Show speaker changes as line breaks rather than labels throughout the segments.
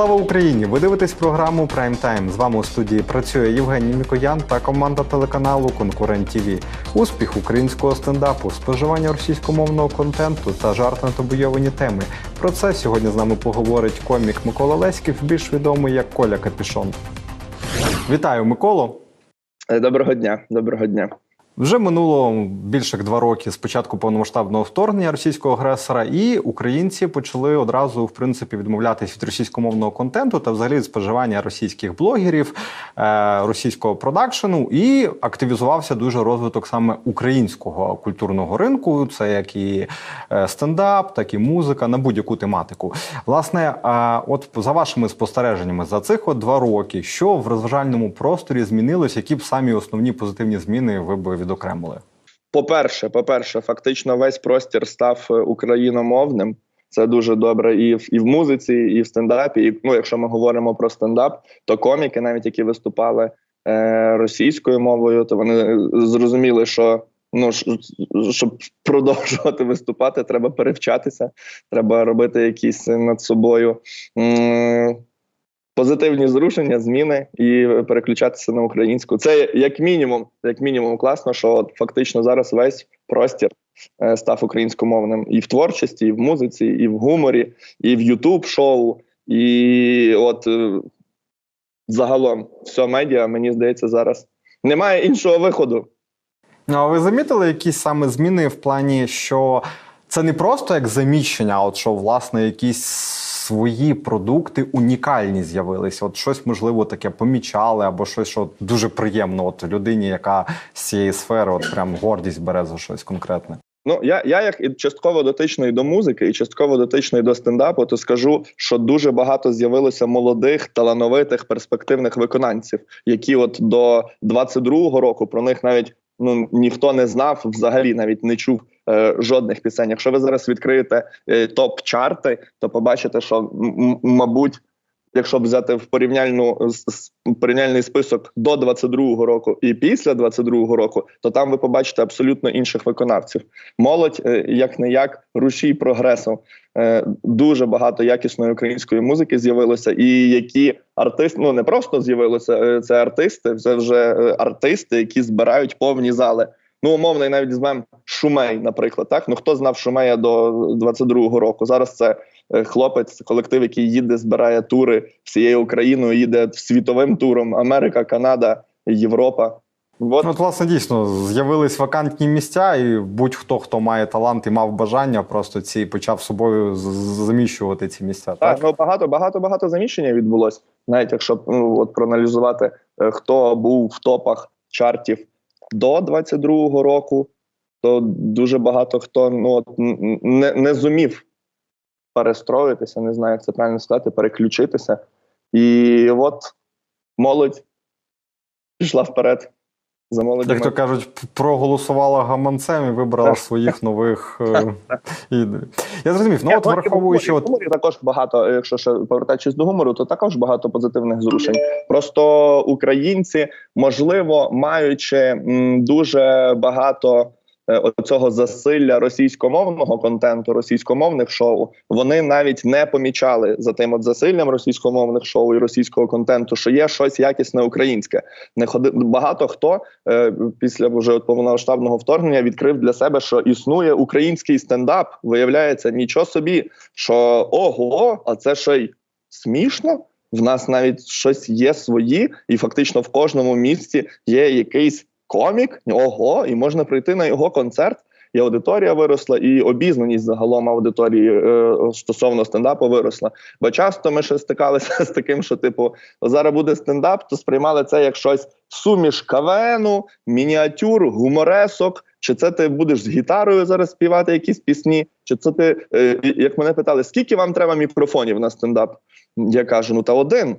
Слава Україні! Ви дивитесь програму Прайм Тайм. З вами у студії працює Євгеній Мікоян та команда телеканалу Конкурент ТВ. Успіх українського стендапу, споживання російськомовного контенту та жарт на табуйовані теми. Про це сьогодні з нами поговорить комік Микола Леськів, більш відомий як Коля Капішон. Вітаю, Миколо!
Е, Доброго дня, доброго дня.
Вже минуло більше як два роки з початку повномасштабного вторгнення російського агресора, і українці почали одразу в принципі відмовлятися від російськомовного контенту та взагалі від споживання російських блогерів, е, російського продакшену, і активізувався дуже розвиток саме українського культурного ринку. Це як і е, стендап, так і музика на будь-яку тематику. Власне, е, от за вашими спостереженнями за цих от два роки, що в розважальному просторі змінилось, які б самі основні позитивні зміни ви б відокремили?
По-перше, по-перше, фактично весь простір став е, україномовним. Це дуже добре і в і в музиці, і в стендапі. І ну, якщо ми говоримо про стендап, то коміки, навіть які виступали е, російською мовою, то вони е, зрозуміли, що ну щоб продовжувати виступати, треба перевчатися, треба робити якісь над собою. м, Позитивні зрушення, зміни і переключатися на українську. Це як мінімум, як мінімум, класно, що фактично зараз весь простір е, став українськомовним і в творчості, і в музиці, і в гуморі, і в Ютуб шоу. І от е, загалом все медіа, мені здається, зараз немає іншого виходу.
Ну, а ви замітили якісь саме зміни в плані, що це не просто як заміщення, а от що власне якісь свої продукти унікальні з'явилися. От щось можливо таке помічали, або щось, що дуже приємно, от людині, яка з цієї сфери, от прям гордість бере за щось конкретне.
Ну я, я як і частково дотичний до музики, і частково дотичний до стендапу, то скажу, що дуже багато з'явилося молодих, талановитих, перспективних виконавців, які от до 22-го року про них навіть ну ніхто не знав, взагалі навіть не чув жодних пісень. Якщо ви зараз відкриєте е, топ-чарти, то побачите, що мабуть. Якщо взяти в порівняльну порівняльний список до 22-го року і після 22-го року, то там ви побачите абсолютно інших виконавців. Молодь, е, як не як, рушій прогресу. Е, Дуже багато якісної української музики з'явилося, і які артисти ну не просто з'явилися, е, це артисти, це вже е, артисти, які збирають повні зали. Ну, умовно, і навіть візьмемо Шумей, наприклад. Так ну хто знав Шумея до 22-го року? Зараз це е, хлопець, колектив, який їде, збирає тури всією Україною, їде світовим туром: Америка, Канада, Європа. От
Ну, от, власне, дійсно з'явились вакантні місця, і будь-хто, хто має талант і мав бажання, просто ці почав собою заміщувати ці місця.
Так, ну багато, багато, багато заміщення відбулось. Навіть якщо ну, от проаналізувати, е, хто був в топах чартів до 22-го року, то дуже багато хто ну не, не зумів перестроїтися, не знаю, як це правильно сказати, переключитися. І от молодь пішла вперед. За молоді.
Як то кажуть, проголосувала гаманцем і вибрала своїх нових е, ідей. Я зрозумів. Ну, от враховуючи, от
гуморі також багато, якщо ще повертаючись до гумору, то також багато позитивних зрушень. Просто українці, можливо, маючи дуже багато е, цього засилля російськомовного контенту, російськомовних шоу, вони навіть не помічали за тим от засиллям російськомовних шоу і російського контенту, що є щось якісне українське. Не ходи багато хто е, після вже повномасштабного вторгнення відкрив для себе, що існує український стендап. Виявляється, нічого собі, що ого, а це ще й смішно. В нас навіть щось є свої, і фактично в кожному місті є якийсь комік. Ого, і можна прийти на його концерт. І аудиторія виросла, і обізнаність загалом аудиторії е, стосовно стендапу виросла. Бо часто ми ще стикалися з таким, що типу зараз буде стендап, то сприймали це як щось суміш кавену, мініатюр, гуморесок. Чи це ти будеш з гітарою зараз співати якісь пісні? Чи це ти, е, як мене питали, скільки вам треба мікрофонів на стендап? Я кажу: ну та один.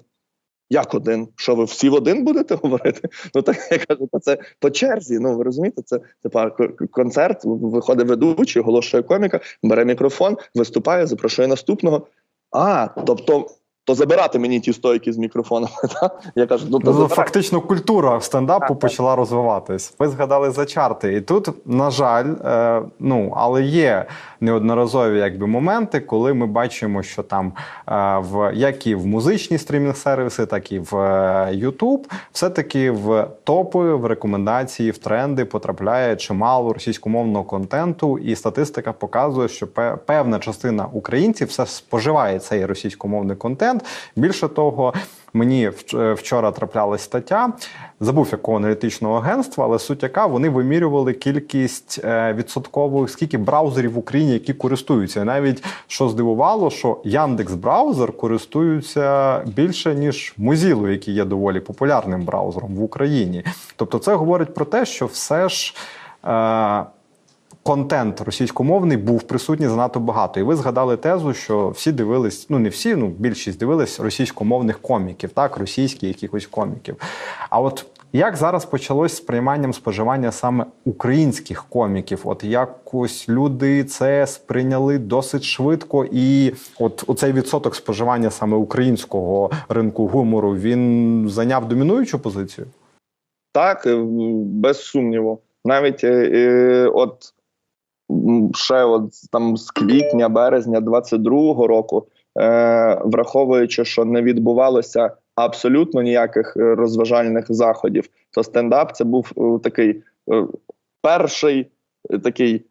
Як один? Що ви всі в один будете говорити? Ну так я кажу, це по черзі. Ну ви розумієте, це типа концерт, виходить ведучий, оголошує коміка, бере мікрофон, виступає, запрошує наступного. А, тобто то забирати мені ті стойки з мікрофонами. Та? Я кажу, ну то
Ну, фактично культура стендапу
Так, так.
почала розвиватись. Ви згадали за чарти, і тут, на жаль, е, ну але є неодноразові якби моменти, коли ми бачимо, що там е, в як і в музичні стрімінг-сервіси, так і в е, YouTube, все-таки в топи, в рекомендації, в тренди потрапляє чимало російськомовного контенту, і статистика показує, що пе- певна частина українців все споживає цей російськомовний контент. Більше того, мені е, вчора траплялась стаття. Забув якого аналітичного агентства, але суть яка вони вимірювали кількість е, відсоткових скільки браузерів в Україні, які користуються. І навіть що здивувало, що Яндекс браузер користуються більше ніж Mozilla, який є доволі популярним браузером в Україні. Тобто, це говорить про те, що все ж. Контент російськомовний був присутній занадто багато. І ви згадали тезу, що всі дивились, ну не всі, ну більшість дивились російськомовних коміків, так, російських якихось коміків. А от як зараз почалось з прийманням споживання саме українських коміків? От якось люди це сприйняли досить швидко, і от оцей відсоток споживання саме українського ринку гумору він зайняв домінуючу позицію.
Так, е, без сумніву. Навіть е, е, от ще от там з квітня, березня 22-го року, е, враховуючи, що не відбувалося абсолютно ніяких е, розважальних заходів, то стендап це був е, такий е, перший. Такий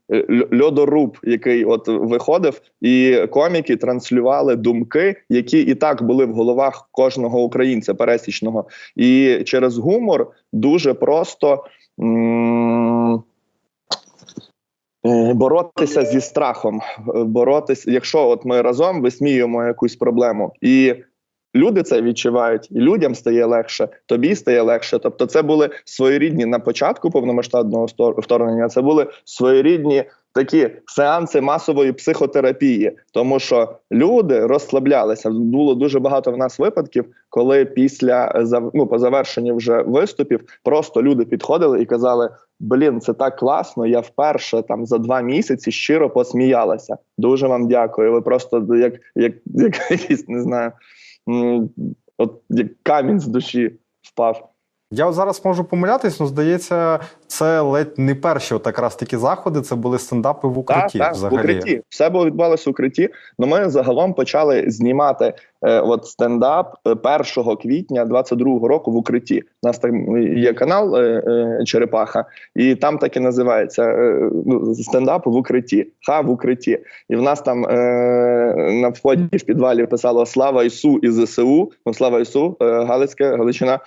льодоруб, який от виходив, і коміки транслювали думки, які і так були в головах кожного українця пересічного. І через гумор дуже просто м- боротися зі страхом. Е, Боротися, якщо от ми разом висміюємо якусь проблему, і люди це відчувають, і людям стає легше, тобі стає легше. Тобто, це були своєрідні на початку повномасштабного вторгнення. Це були своєрідні. Такі сеанси масової психотерапії, тому що люди розслаблялися. Було дуже багато в нас випадків, коли після е, ну, по завершенні вже виступів просто люди підходили і казали: Блін, це так класно. Я вперше там за два місяці щиро посміялася. Дуже вам дякую. Ви просто як, як, як якийсь не знаю, от як камінь з душі впав.
Я зараз можу помилятись, але здається, це ледь не перші от якраз такі заходи. Це були стендапи в укритті.
Так, так, в укритті. Все було відбувалося в укритті. Ну ми загалом почали знімати е, от стендап е, 1 квітня 22-го року в укритті. У нас там є канал е, е, Черепаха, і там так і називається е, ну, стендап в укритті. Ха в укритті. І в нас там е, на вході в підвалі писало Слава Ісу і ЗСУ. Ну, слава Ісу, е, Галицьке, Галичина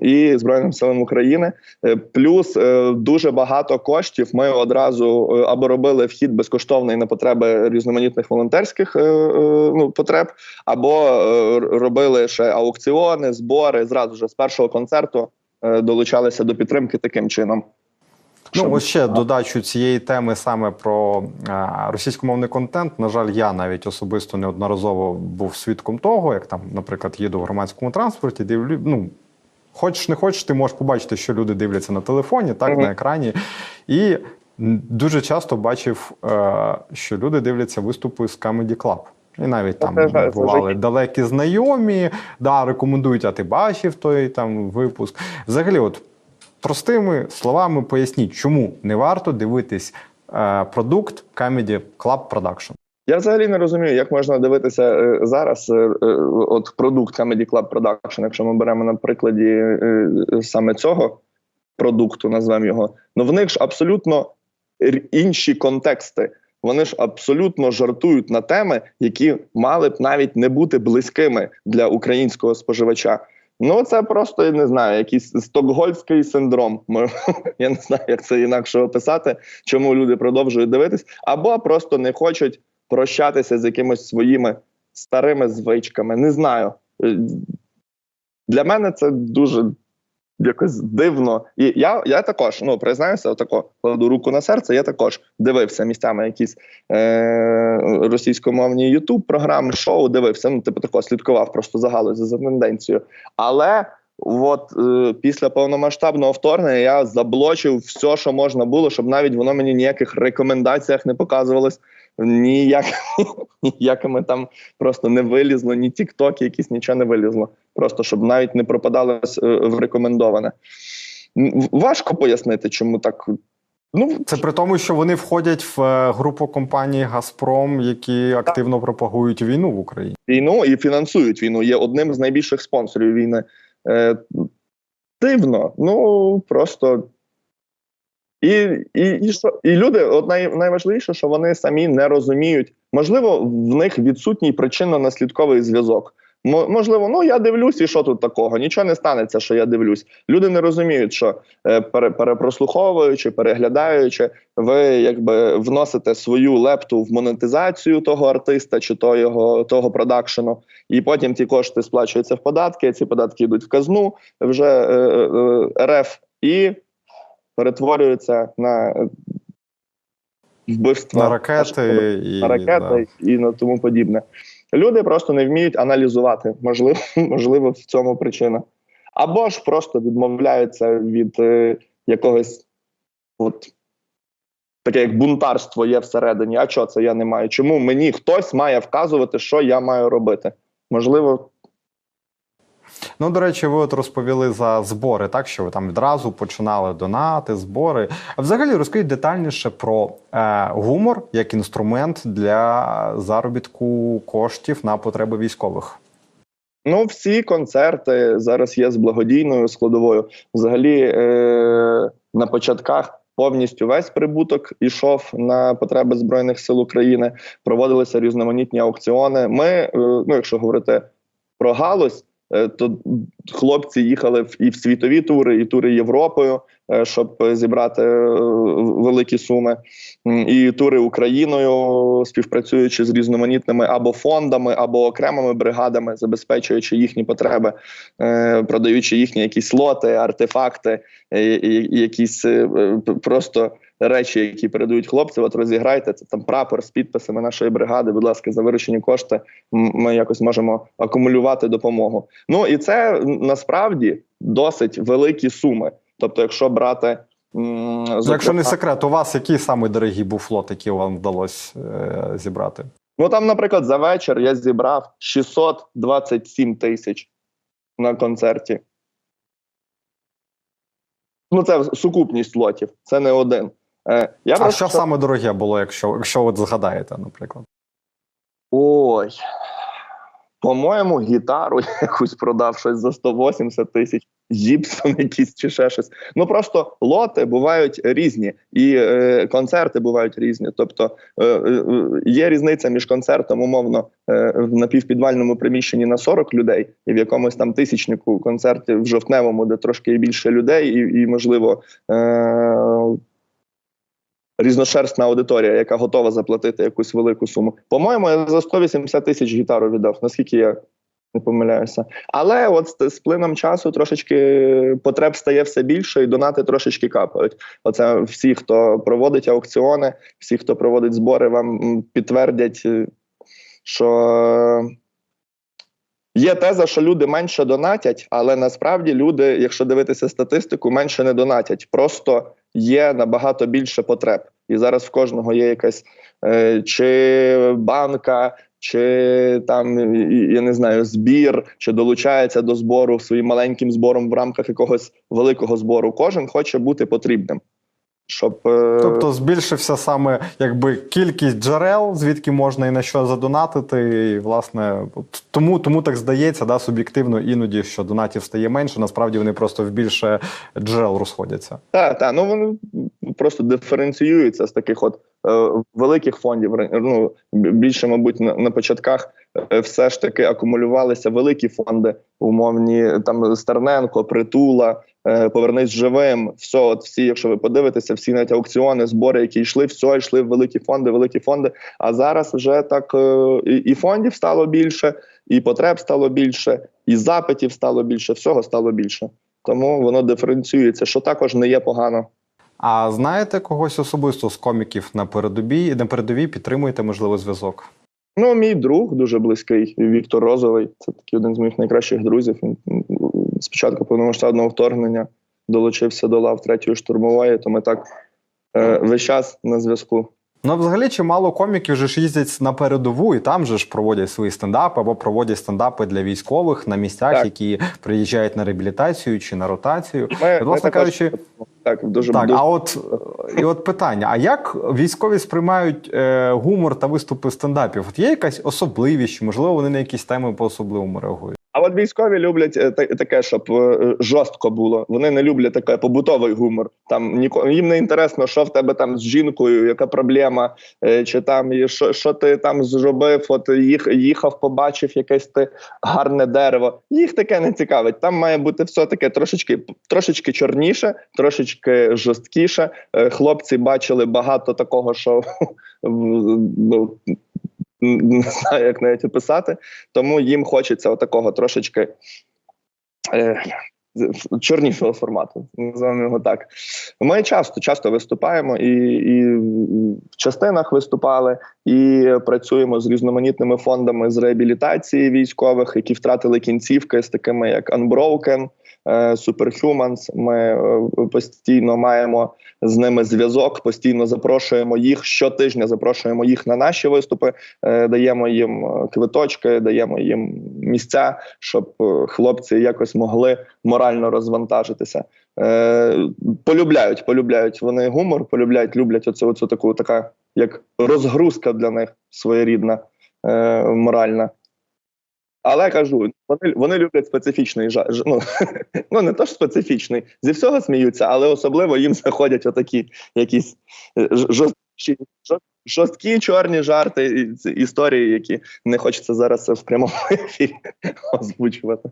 і Збройним силам України. Е, Плюс е, дуже багато коштів ми одразу е, або робили вхід безкоштовний на потреби різноманітних волонтерських е, е, ну, потреб, або е, робили ще аукціони, збори. Зразу ж з першого концерту е, долучалися до підтримки таким чином.
Ну, ось ще додачу цієї теми саме про е, російськомовний контент. На жаль, я навіть особисто неодноразово був свідком того, як там, наприклад, їду в громадському транспорті, дивлю, ну. Хочеш, не хочеш, ти можеш побачити, що люди дивляться на телефоні, так,
Мгм.
на екрані. І дуже часто бачив, е, що люди дивляться виступи з Comedy Club. І навіть там
це
бували далекі знайомі, да, рекомендують, а ти бачив той там випуск. Взагалі, от простими словами поясніть, чому не варто дивитись е, продукт Comedy Club Production.
Я взагалі не розумію, як можна дивитися е, зараз. е, е, от продукт Comedy Club Production, якщо ми беремо на прикладі саме цього продукту, назвемо його. Ну в них ж абсолютно інші контексти. Вони ж абсолютно жартують на теми, які мали б навіть не бути близькими для українського споживача. Ну, це просто я не знаю, якийсь стокгольмський синдром. Я не знаю, як це інакше описати, чому люди продовжують дивитись, або просто не хочуть прощатися з якимись своїми старими звичками. Не знаю. Е, Для мене це дуже якось дивно. І я, я також ну признаюся, отако кладу руку на серце. Я також дивився місцями якісь е- російськомовні ютуб програми, шоу дивився. Ну, типу такого слідкував просто за галузю, за тенденцією. Але от е, після повномасштабного вторгнення я заблочив все, що можна було, щоб навіть воно мені ніяких рекомендаціях не показувалось. Ніяк, ніякими там просто не вилізло, ні тіктоки, якісь нічого не вилізло. Просто щоб навіть не пропадалось е, в рекомендоване. Важко пояснити, чому так. Ну,
Це при тому, що вони входять в е, групу компаній Газпром, які активно пропагують війну в Україні.
війну і фінансують війну. Є одним з найбільших спонсорів війни. Е, дивно, ну просто. І, і, і, що, і люди, от най, найважливіше, що вони самі не розуміють. Можливо, в них відсутній причинно-наслідковий зв'язок. Мо- Можливо, ну я дивлюсь, і що тут такого? Нічого не станеться, що я дивлюсь. Люди не розуміють, що е, пере, перепрослуховуючи, переглядаючи, ви якби вносите свою лепту в монетизацію того артиста чи того, його, того продакшену, і потім ті кошти сплачуються в податки. Ці податки йдуть в казну вже е, е, РФ і перетворюються на е, вбивства
На ракети і
на ракети
да.
і на тому подібне. Люди просто не вміють аналізувати. Можливо, можливо, в цьому причина. Або ж просто відмовляються від е, якогось, от таке як бунтарство є всередині. А що це я не маю? Чому мені хтось має вказувати, що я маю робити? Можливо,
Ну, до речі, ви от розповіли за збори, так що ви там відразу починали донати, збори. А взагалі розкажіть детальніше про е, гумор як інструмент для заробітку коштів на потреби військових.
Ну, всі концерти зараз є з благодійною складовою. Взагалі, е- на початках повністю весь прибуток ішов на потреби збройних сил України. Проводилися різноманітні аукціони. Ми, е- ну, якщо говорити про галузь, то хлопці їхали і в світові тури, і тури Європою, е, щоб зібрати е, великі суми, і тури Україною, співпрацюючи з різноманітними або фондами, або окремими бригадами, забезпечуючи їхні потреби, е, продаючи їхні якісь лоти, артефакти, е, якісь е, просто. Речі, які передають хлопці, от розіграйте це там прапор з підписами нашої бригади. Будь ласка, за виручені кошти ми якось можемо акумулювати допомогу. Ну і це насправді досить великі суми. Тобто, якщо брати м,
Ну, Якщо не секрет, у вас який самий дорогий був флот, який вам вдалося е, зібрати?
Ну там, наприклад, за вечір я зібрав 627 тисяч на концерті. Ну, це сукупність лотів, це не один. Е, я
А
просто-
що саме дороге було, якщо, якщо от згадаєте, наприклад?
Ой. По-моєму, гітару якусь продав щось за 180 тисяч, гіпсон якийсь чи ще щось. Ну просто лоти бувають різні, і е, концерти бувають різні. Тобто е, е, є різниця між концертом, умовно, е, в напівпідвальному приміщенні на 40 людей, і в якомусь там тисячнику концерті в жовтневому, де трошки більше людей, і, і можливо. Е, різношерстна аудиторія, яка готова заплатити якусь велику суму. По-моєму, я за 180 тисяч гітару віддав, наскільки я не помиляюся. Але от з, з плином часу трошечки потреб стає все більше, і донати трошечки капають. Оце всі, хто проводить аукціони, всі, хто проводить збори, вам підтвердять, е, що. Є теза, що люди менше донатять, але насправді люди, якщо дивитися статистику, менше не донатять. Просто є набагато більше потреб. І зараз в кожного є якась е, чи банка, чи там я не знаю, збір, чи долучається до збору своїм маленьким збором в рамках якогось великого збору. Кожен хоче бути потрібним. Щоб е,
Тобто збільшився саме якби кількість джерел, звідки можна і на що задонатити. І, власне, тому, тому так здається, да, суб'єктивно іноді, що донатів стає менше, насправді вони просто в більше джерел розходяться.
Так, так, ну вони просто диференціюються з таких от е, великих фондів. Ну більше, мабуть, на, на початках е, все ж таки акумулювалися великі фонди, умовні там Стерненко, Притула, Повернись живим. Все, от всі, якщо ви подивитеся, всі навіть аукціони, збори, які йшли, все йшли в великі фонди, великі фонди. А зараз вже так е, і, і фондів стало більше, і потреб стало більше, і запитів стало більше, всього стало більше. Тому воно диференціюється, що також не є погано.
А знаєте когось особисто з коміків на передовій на передовій підтримуєте, можливо, зв'язок?
Ну, мій друг дуже близький, Віктор Розовий. Це такий один з моїх найкращих друзів. Він м, з початку повномасштабного вторгнення долучився до лав третьої штурмової, то ми так е, весь час на зв'язку.
Ну, взагалі, чимало коміків вже ж їздять на передову, і там же ж проводять свої стендапи або проводять стендапи для військових на місцях,
Так.
які приїжджають на реабілітацію чи на ротацію.
Ми,
І, власне
також-
кажучи,
так дуже
так,
дуже
а от і от питання: а як військові сприймають е, гумор та виступи стендапів? От є якась особливість, можливо, вони на якісь теми по-особливому реагують?
А от військові люблять е, таке, щоб е, жорстко було. Вони не люблять таке побутовий гумор. Там їм не інтересно, що в тебе там з жінкою, яка проблема, е, чи там що, що ти там зробив. От їх їхав, побачив якесь ти гарне дерево. Їх таке не цікавить. Там має бути все таке трошечки, трошечки чорніше, трошечки жорсткіше. Хлопці бачили багато такого, що. Не знаю, як навіть описати, тому їм хочеться отакого трошечки е, чорнішого формату. Називаємо його так. Ми часто часто виступаємо і, і в частинах виступали, і працюємо з різноманітними фондами з реабілітації військових, які втратили кінцівки з такими як Unbroken, Superhumans. Ми е, постійно маємо з ними зв'язок, постійно запрошуємо їх щотижня. Запрошуємо їх на наші виступи, е, даємо їм е, квиточки, даємо їм місця, щоб е, хлопці якось могли морально розвантажитися. Е, полюбляють, полюбляють вони гумор, полюбляють, люблять оцю, оцю таку така як розгрузка для них своєрідна, е, моральна. Але кажу, вони, вони люблять специфічний жа- ну, ну не то ж специфічний, зі всього сміються, але особливо їм заходять отакі якісь е, жорсткі, чорні жарти історії, які не хочеться зараз в прямому ефірі озвучувати.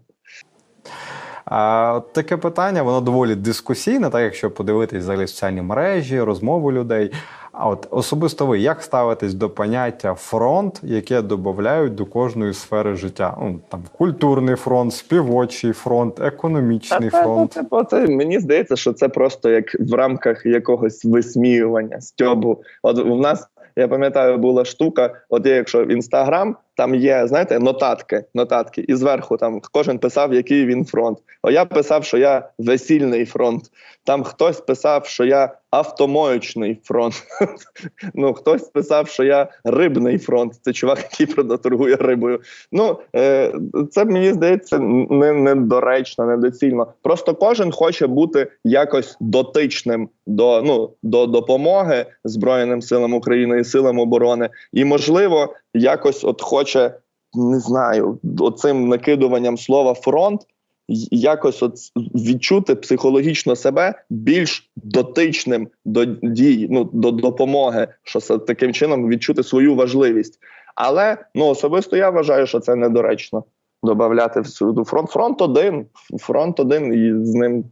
А от таке питання, воно доволі дискусійне, так якщо подивитись взагалі соціальні мережі, розмови людей. А от особисто ви як ставитесь до поняття фронт, яке додають до кожної сфери життя? Ну там культурний фронт, співочий фронт, економічний
Та, та,
фронт.
та, типу, це, мені здається, що це просто як в рамках якогось висміювання, стьобу. От в нас, я пам'ятаю, була штука. От є, якщо в інстаграм, там є, знаєте, нотатки, нотатки, і зверху там кожен писав, який він фронт. О, я писав, що я весільний фронт. Там хтось писав, що я автомоючний фронт. ну хтось писав, що я рибний фронт. Це чувак, який правда, торгує рибою. Ну е, це мені здається не, недоречно, недоцільно. Просто кожен хоче бути якось дотичним до ну до допомоги Збройним силам України і силам оборони, і можливо, якось от хоче не знаю, оцим накидуванням слова фронт. Якось от відчути психологічно себе більш дотичним до дій, ну до допомоги, що таким чином відчути свою важливість. Але ну особисто я вважаю, що це недоречно додати всюди фронт. Фронт один, фронт один, і з ним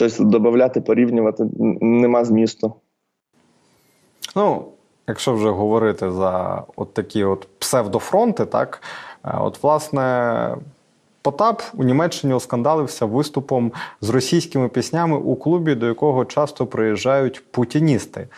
щось додати, порівнювати нема змісту.
Ну, якщо вже говорити за от такі от псевдофронти, так е, от власне. Потап у Німеччині оскандалився виступом з російськими піснями у клубі, до якого часто приїжджають путіністи.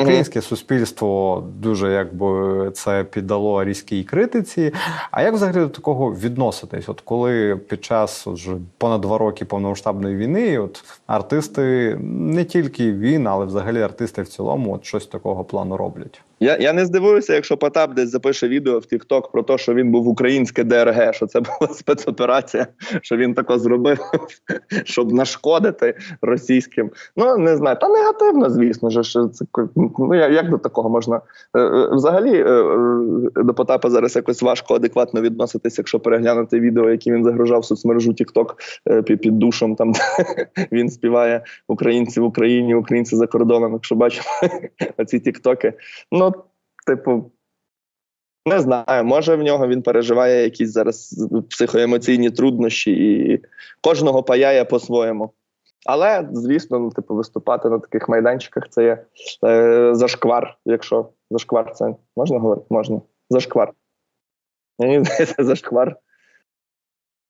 Українське суспільство дуже якби це піддало різкій критиці. А як взагалі до такого відноситись? От коли під час от понад два роки повномасштабної війни, от артисти не тільки він, але взагалі артисти в цілому, от щось такого плану роблять.
Я, я не здивуюся, якщо Потап десь запише відео в TikTok про те, що він був українське ДРГ, що це була спецоперація, що він тако зробив, щоб нашкодити російським. Ну не знаю, та негативно, звісно ж. що Це ну як до такого можна Е, е, взагалі е, до Потапа зараз якось важко адекватно відноситися, якщо переглянути відео, які він загружав в соцмережу під, під душом. Там де він співає українці в Україні, українці за кордоном. Якщо бачимо оці тіктоки, ну типу. Не знаю, може в нього він переживає якісь зараз психоемоційні труднощі, і кожного паяє по-своєму. Але, звісно, ну, типу, виступати на таких майданчиках це є е, зашквар. Якщо зашквар, це можна говорити? Можна. Зашквар. Мені здається, зашквар.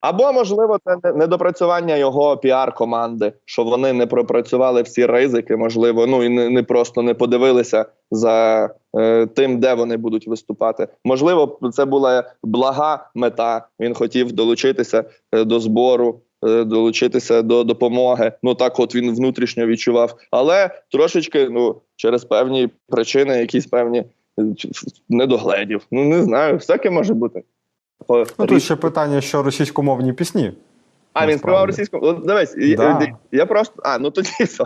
Або, можливо, це недопрацювання його піар-команди, що вони не пропрацювали всі ризики, можливо, ну і не, не просто не подивилися за е, тим, де вони будуть виступати. Можливо, це була блага мета. Він хотів долучитися е, до збору е, долучитися до допомоги. Ну так, от він внутрішньо відчував, але трошечки, ну через певні причини, якісь певні е, недогледів. Ну не знаю, всяке може бути. По-
Ну тут ще питання, що російськомовні пісні.
а, він співав російською. Я-
Да.
я, я просто. А, ну тоді все.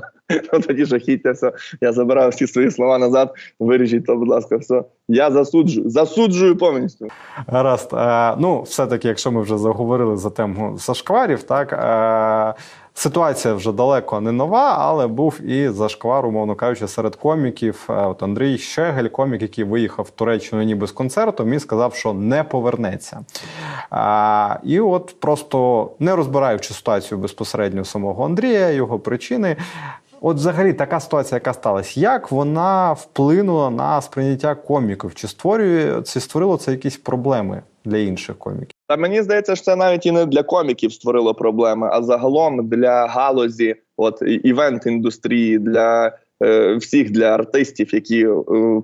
Ну тоді жахіття, все. Я забираю всі свої слова назад. Виріжіть то, будь ласка, все. Я засуджую, засуджую повністю.
Гаразд. Е, ну, все-таки, якщо ми вже заговорили за тему Сашкварів, так е, ситуація вже далеко не нова, але був і зашквар, умовно кажучи, серед коміків. Е, От Андрій Щегель, комік, який виїхав в Туреччину ніби з концертом, і сказав, що не повернеться. Е, і от просто не розбираючи ситуацію безпосередньо самого Андрія, його причини. От, взагалі, така ситуація, яка сталася, як вона вплинула на сприйняття коміків? Чи створює чи створило це якісь проблеми для інших коміків?
Та мені здається, що це навіть і не для коміків створило проблеми, а загалом для галузі, от івент-індустрії, для е, всіх для артистів, які е,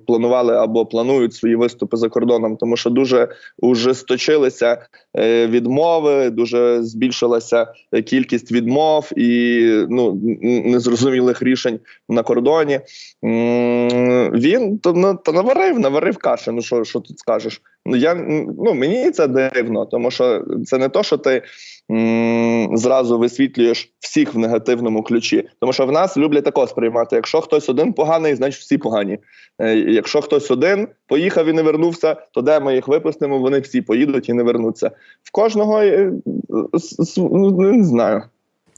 планували або планують свої виступи за кордоном, тому що дуже ужесточилися е, відмови, дуже збільшилася е, кількість відмов і ну незрозумілих рішень на кордоні. Він то ну, та наварив, наварив каші. Ну що, що тут скажеш? Ну я ну мені це дивно, тому що це не то, що ти зразу висвітлюєш всіх в негативному ключі. Тому що в нас люблять тако сприймати: якщо хтось один поганий, значить всі погані. Е, якщо хтось один поїхав і не вернувся, то де ми їх випустимо? Вони всі поїдуть і не вернуться. В кожного е, ну, не знаю.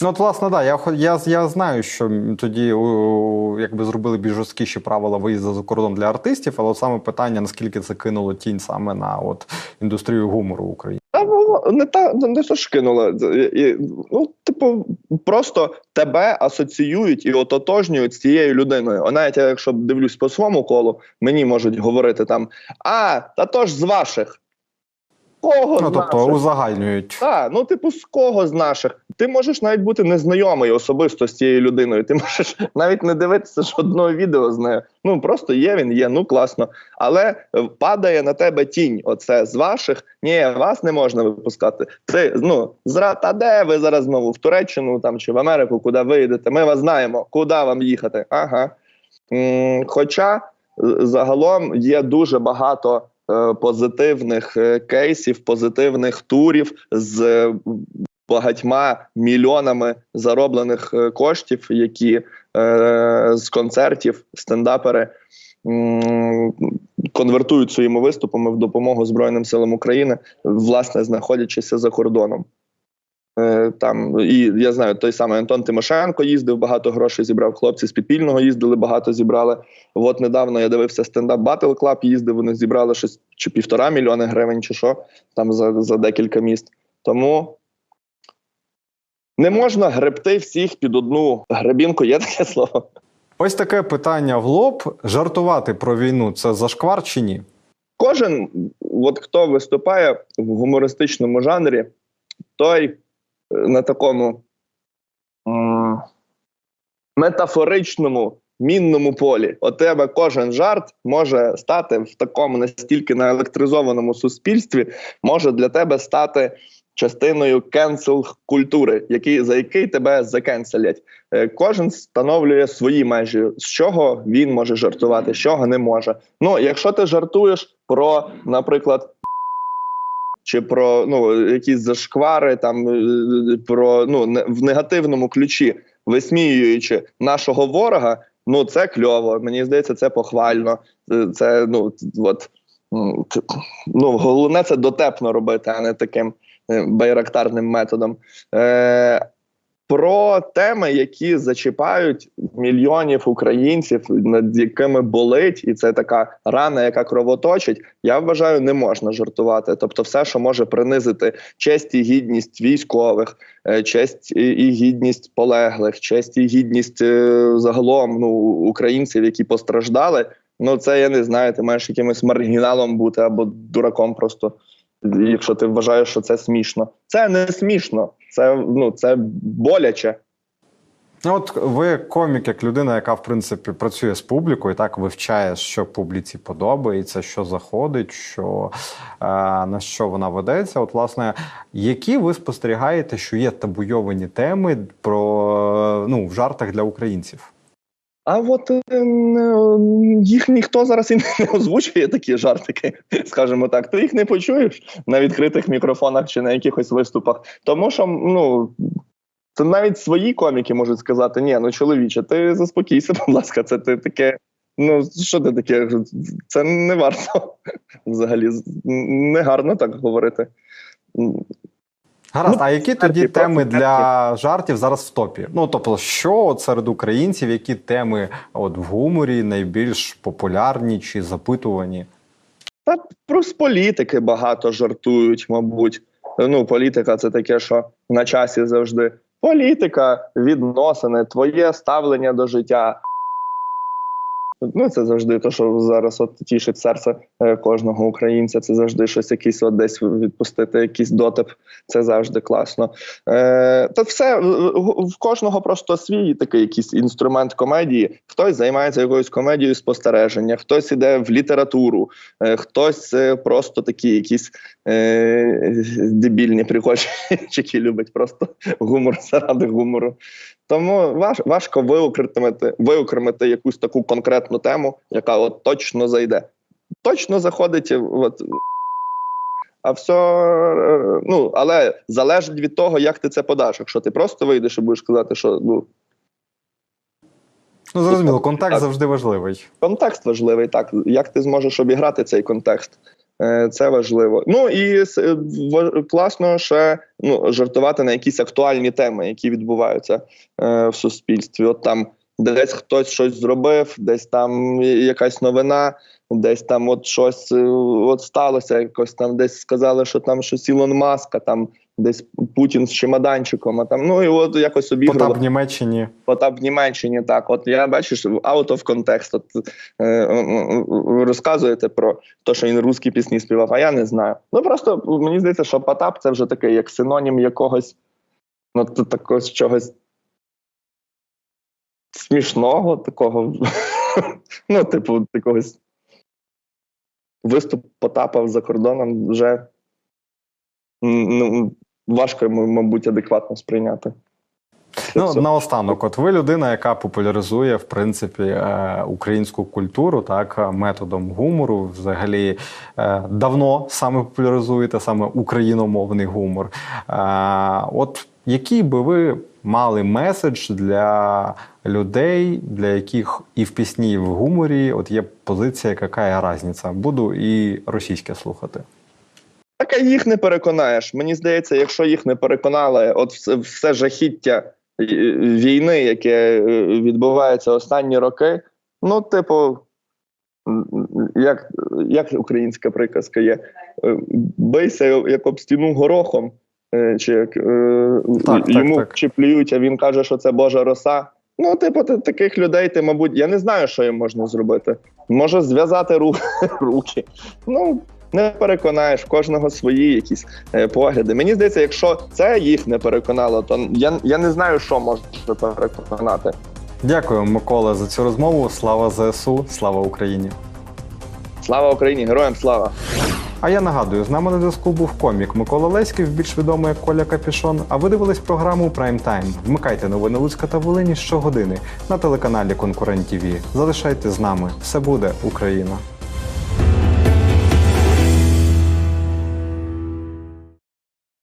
Ну, от, власне, да, я, я, я знаю, що тоді якби зробили більш жорсткіші правила виїзду за кордон для артистів, але саме питання, наскільки це кинуло тінь саме на от, індустрію гумору в Україні.
Та не та не то ж кинула. Ну, типу, просто тебе асоціюють і ототожнюють з цією людиною. А навіть якщо дивлюсь по своєму колу, мені можуть говорити там: а, та то ж з ваших. Кого
Ну,
з
тобто
наших?
узагальнюють.
Так, ну типу, з кого з наших? Ти можеш навіть бути незнайомий особисто з цією людиною. Ти можеш навіть не дивитися жодного відео з нею. Ну просто є він, є, ну класно. Але е, падає на тебе тінь. Оце з ваших. Ні, вас не можна випускати. Ти ну зра та де ви зараз знову в Туреччину там чи в Америку, куди ви йдете? Ми вас знаємо, куди вам їхати. Ага. М, Хоча е, загалом є дуже багато позитивних е, кейсів, позитивних турів з е, багатьма мільйонами зароблених е, коштів, які е, з концертів стендапери конвертують своїми виступами в допомогу Збройним силам України, власне, знаходячися за кордоном. Е, Там і я знаю, той самий Антон Тимошенко їздив, багато грошей зібрав. Хлопці з підпільного їздили, багато зібрали. От недавно я дивився стендап Battle Club, їздив. Вони зібрали щось чи півтора мільйони гривень, чи що там за, за декілька міст. Тому не можна гребти всіх під одну гребінку. Є таке слово.
Ось таке питання в лоб: жартувати про війну це зашквар чи ні?
Кожен, от хто виступає в гумористичному жанрі, той на такому метафоричному мінному полі. От тебе кожен жарт може стати в такому настільки наелектризованому суспільстві, може для тебе стати частиною кенсел культури, який, за який тебе закенселять. Е, Кожен встановлює свої межі, з чого він може жартувати, з чого не може. Ну, якщо ти жартуєш про, наприклад, чи про ну якісь зашквари, там е, про ну в негативному ключі, висміюючи нашого ворога, ну це кльово. Мені здається, це похвально. Це, це ну от ну головне це дотепно робити, а не таким е, байрактарним методом. Е, про теми, які зачіпають мільйонів українців, над якими болить, і це така рана, яка кровоточить. Я вважаю, не можна жартувати. Тобто, все, що може принизити честь і гідність військових, е, честь і- гідність полеглих, честь і гідність е, загалом ну українців, які постраждали. Ну це я не знаю. Ти маєш якимось маргіналом бути або дураком просто. Якщо ти вважаєш, що це смішно, це не смішно, це ну це боляче.
Ну, От ви комік, як людина, яка в принципі працює з публікою, так вивчає, що публіці подобається, що заходить, що е, на що вона ведеться. От, власне, які ви спостерігаєте, що є табуйовані теми про ну в жартах для українців?
А от е, їх ніхто зараз і не озвучує такі жартики, скажімо так. Ти їх не почуєш на відкритих мікрофонах чи на якихось виступах. Тому що ну. Це навіть свої коміки можуть сказати: ні, ну чоловіче, ти заспокійся, будь ласка, це ти таке. Ну, що ти таке? Це не варто взагалі. Не гарно так говорити.
Гаразд,
Ну,
а які тоді
просто
теми
жарти.
для жартів зараз в топі? Ну тобто, що от серед українців, які теми от в гуморі найбільш популярні чи запитувані?
Та про з політики багато жартують, мабуть. Ну, політика це таке, що на часі завжди. Політика, відносини, твоє ставлення до життя. Ну, це завжди те, що зараз от тішить серце е, кожного українця. Це завжди щось якийсь от десь відпустити, якийсь дотип. Це завжди класно. Е, та все в- кожного просто свій такий якийсь інструмент комедії. Хтось займається якоюсь комедією спостереження, хтось іде в літературу, е, хтось е, просто такі якісь е, дебільні прикольчики любить просто гумор заради гумору. Тому важ, важко виокремити, виокремити якусь таку конкретну тему, яка от точно зайде. Точно заходить, от, а все, ну, але залежить від того, як ти це подаш. Якщо ти просто вийдеш і будеш казати, що ну,
Ну зрозуміло, контакт
Так.
завжди важливий.
контекст важливий, так як ти зможеш обіграти цей контекст. Е, Це важливо. Ну і е, класно ще ну, жартувати на якісь актуальні теми, які відбуваються е, в суспільстві. От там десь хтось щось зробив, десь там якась новина, десь там от щось от сталося, якось там десь сказали, що там щось Ілон Маска, там десь Путін з чемоданчиком, а там ну і от якось обігрувати.
Потап в Німеччині.
Потап в Німеччині так. От я бачиш, out of context. От, е, е, ви розказуєте про те, що він русські пісні співав, а я не знаю. Ну просто мені здається, що Потап це вже такий як синонім якогось, ну т- такого чогось смішного, такого. ну, типу, якогось виступ Потапа за кордоном вже ну, важко, мабуть, адекватно сприйняти.
Ну наостанок, от ви людина, яка популяризує в принципі е, українську культуру, так е, методом гумору. Взагалі е, давно саме популяризуєте саме україномовний гумор. От який би ви мали меседж для людей, для яких і в пісні, і в гуморі от є позиція, яка є різниця? Буду і російське слухати.
Так а їх не переконаєш. Мені здається, якщо їх не переконали, от все, все жахіття е, війни, яке е, відбувається останні роки, ну, типу, як, як українська приказка є, Е, бийся як об стіну горохом, чи як
Так, так,
йому
так.
чи плюють, а він каже, що це Божа роса. Ну, типу, та- таких людей, ти, мабуть, я не знаю, що їм можна зробити. Може зв'язати ру- руки. Ну, не переконаєш, кожного свої якісь е, погляди. Мені здається, якщо це їх не переконало, то я, я не знаю, що може переконати.
Дякую, Микола, за цю розмову. Слава ЗСУ, слава Україні!
Слава Україні, героям слава!
А я нагадую, з нами на зв'язку був комік Микола Леськів, більш відомий як Коля Капішон. А ви дивились програму Прайм Тайм. Вмикайте новини Луцька та Волині щогодини на телеканалі Конкурент ТВ. Залишайте з нами. Все буде Україна.